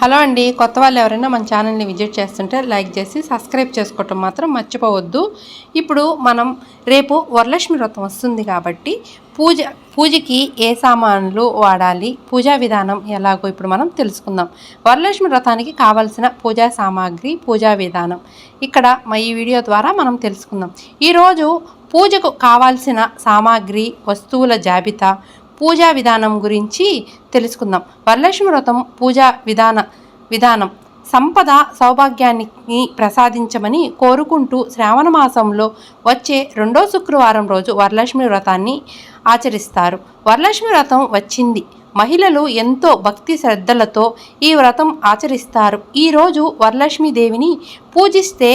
Hello అండి కొత్త వాళ్ళు ఎవరైనా మన ఛానల్ని విజిట్ చేస్తుంటే లైక్ చేసి సబ్స్క్రైబ్ చేసుకోవటం మాత్రం మర్చిపోవద్దు. ఇప్పుడు మనం రేపు వరలక్ష్మి వ్రతం వస్తుంది కాబట్టి పూజ పూజకి ఏ సామాన్లు వాడాలి పూజా విధానం ఎలాగో ఇప్పుడు మనం తెలుసుకుందాం. వరలక్ష్మి వ్రతానికి కావలసిన పూజా సామాగ్రి పూజా విధానం. ఇక్కడ మా ఈ వీడియో ద్వారా మనం తెలుసుకుందాం. ఈరోజు పూజకు కావాల్సిన సామాగ్రి వస్తువుల జాబితా పూజా విధానం గురించి తెలుసుకుందాం. వరలక్ష్మి వ్రతం పూజా విధాన విధానం. సంపద సౌభాగ్యాన్ని ప్రసాదించమని కోరుకుంటూ శ్రావణ మాసంలో వచ్చే రెండో శుక్రవారం రోజు వరలక్ష్మి వ్రతాన్ని ఆచరిస్తారు. వరలక్ష్మి వ్రతం వచ్చింది. మహిళలు ఎంతో భక్తి శ్రద్ధలతో ఈ వ్రతం ఆచరిస్తారు. ఈరోజు వరలక్ష్మి దేవిని పూజిస్తే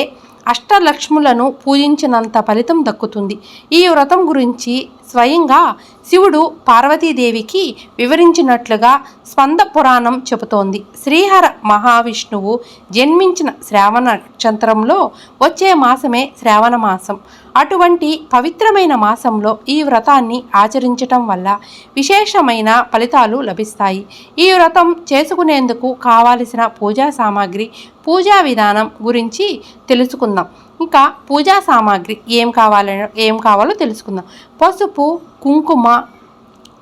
అష్టలక్ష్ములను పూజించినంత ఫలితం దక్కుతుంది. ఈ వ్రతం గురించి స్వయంగా శివుడు పార్వతీదేవికి వివరించినట్లుగా స్పంద పురాణం చెబుతోంది. శ్రీహర మహావిష్ణువు జన్మించిన శ్రావణ నక్షత్రంలో వచ్చే మాసమే శ్రావణ మాసం. అటువంటి పవిత్రమైన మాసంలో ఈ వ్రతాన్ని ఆచరించటం వల్ల విశేషమైన ఫలితాలు లభిస్తాయి. ఈ వ్రతం చేసుకునేందుకు కావలసిన పూజా సామాగ్రి పూజా విధానం గురించి తెలుసుకుందాం. ఇంకా పూజా సామాగ్రి ఏం కావాలో ఏం కావాలో తెలుసుకుందాం. పసుపు కుంకుమ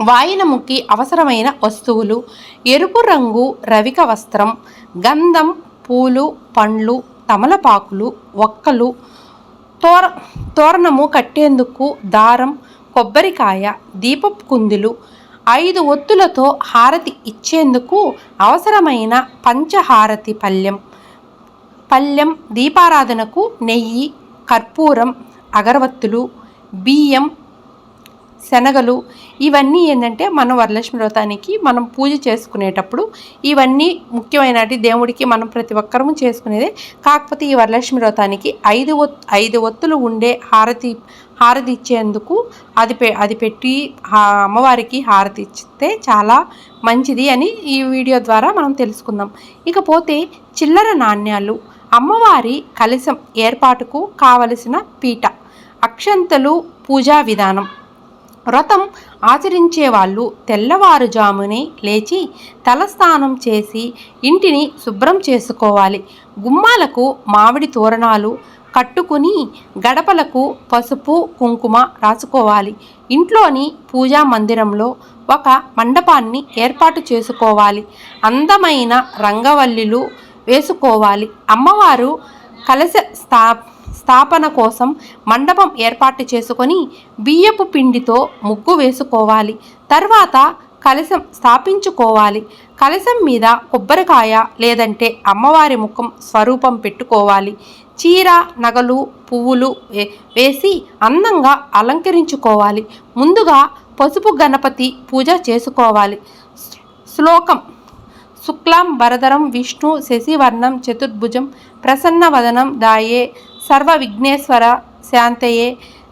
వాయినముకి అవసరమైన వస్తువులు ఎరుపు రంగు రవిక వస్త్రం గంధం పూలు పండ్లు తమలపాకులు ఒక్కలు తోర తోరణము కట్టేందుకు దారం కొబ్బరికాయ దీపపు కుందులు ఐదు ఒత్తులతో హారతి ఇచ్చేందుకు అవసరమైన పంచహారతి పళ్ళెం. పళ్ళెం దీపారాధనకు నెయ్యి కర్పూరం అగరవత్తులు బియ్యం శనగలు ఇవన్నీ ఏంటంటే మనం వరలక్ష్మి వ్రతానికి మనం పూజ చేసుకునేటప్పుడు ఇవన్నీ ముఖ్యమైనటి దేవుడికి మనం ప్రతి ఒక్కరము చేసుకునేదే. కాకపోతే ఈ వరలక్ష్మి వ్రతానికి ఐదు ఒత్ ఐదు ఒత్తులు ఉండే హారతి హారతి ఇచ్చేందుకు అది పె అది పెట్టి అమ్మవారికి హారతి ఇస్తే చాలా మంచిది అని ఈ వీడియో ద్వారా మనం తెలుసుకుందాం. ఇకపోతే చిల్లర నాణ్యాలు అమ్మవారి కలశం ఏర్పాటుకు కావలసిన పీట అక్షంతలు పూజా విధానం. వ్రతం ఆచరించే వాళ్ళు తెల్లవారుజామునే లేచి తలస్నానం చేసి ఇంటిని శుభ్రం చేసుకోవాలి. గుమ్మాలకు మామిడి తోరణాలు కట్టుకుని గడపలకు పసుపు కుంకుమ రాసుకోవాలి. ఇంట్లోని పూజా మందిరంలో ఒక మండపాన్ని ఏర్పాటు చేసుకోవాలి. అందమైన రంగవల్లిలు వేసుకోవాలి. అమ్మవారు కలశ స్థా స్థాపన కోసం మండపం ఏర్పాటు చేసుకొని బియ్యపు పిండితో ముగ్గు వేసుకోవాలి. తర్వాత కలశం స్థాపించుకోవాలి. కలశం మీద కొబ్బరికాయ లేదంటే అమ్మవారి ముఖం స్వరూపం పెట్టుకోవాలి. చీర నగలు పువ్వులు వేసి అందంగా అలంకరించుకోవాలి. ముందుగా పసుపు గణపతి పూజ చేసుకోవాలి. శ్లోకం శుక్లాం వరదరం విష్ణు శశివర్ణం చతుర్భుజం ప్రసన్నవదనం దాయే సర్వ విఘ్నేశ్వర శాంతయే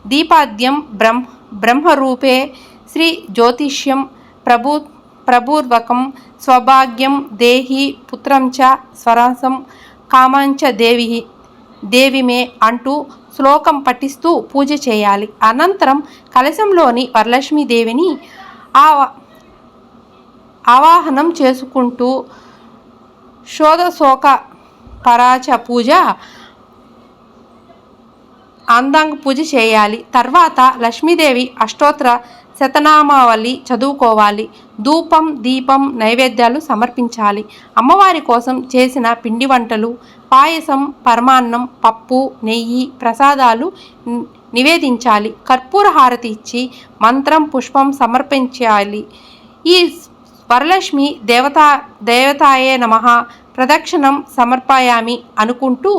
దీపాద్యం బ్రహ్మ బ్రహ్మరూపే శ్రీ జ్యోతిష్యం ప్రభు ప్రభూర్వకం స్వభాగ్యం దేహి పుత్రం చ స్వరాసం కామాంచ దేవి దేవిమే అంటూ శ్లోకం పఠిస్తూ పూజ చేయాలి. అనంతరం కలశంలోని వరలక్ష్మీదేవిని ఆ ఆవాహనం చేసుకుంటూ శోధశోక పరాచ పూజ అందాంగ పూజ చేయాలి. తర్వాత లక్ష్మీదేవి అష్టోత్తర శతనామావళి చదువుకోవాలి. ధూపం దీపం నైవేద్యాలు సమర్పించాలి. అమ్మవారి కోసం చేసిన పిండి వంటలు పాయసం పరమాన్నం పప్పు నెయ్యి ప్రసాదాలు ని- నివేదించాలి. కర్పూర హారతి ఇచ్చి మంత్రం పుష్పం సమర్పించాలి. ఈ వరలక్ష్మి దేవతా దేవతాయే నమ ప్రదక్షిణం సమర్పయామి అనుకుంటూ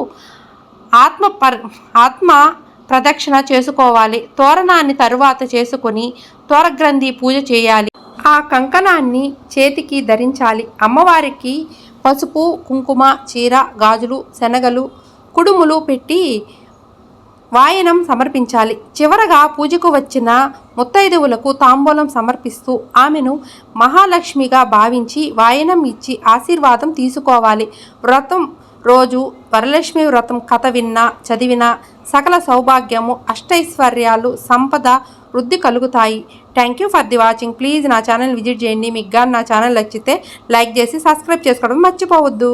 ఆత్మ పర్ ఆత్మ ప్రదక్షిణ చేసుకోవాలి. తోరణాన్ని తరువాత చేసుకొని తోరగ్రంథి పూజ చేయాలి. ఆ కంకణాన్ని చేతికి ధరించాలి. అమ్మవారికి పసుపు కుంకుమ చీర గాజులు శనగలు కుడుములు పెట్టి వాయనం సమర్పించాలి. చివరగా పూజకు వచ్చిన ముత్తైదువులకు తాంబూలం సమర్పిస్తూ ఆమెను మహాలక్ష్మిగా భావించి వాయనం ఇచ్చి ఆశీర్వాదం తీసుకోవాలి. వ్రతం రోజు వరలక్ష్మి వ్రతం కథ విన్నా చదివినా సకల సౌభాగ్యము అష్టైశ్వర్యాలు సంపద వృద్ధి కలుగుతాయి. Thank you for the watching please నా ఛానల్ విజిట్ చేయండి. మీకు కానీ నా ఛానల్ నచ్చితే లైక్ చేసి సబ్స్క్రైబ్ చేసుకోవడం మర్చిపోవద్దు.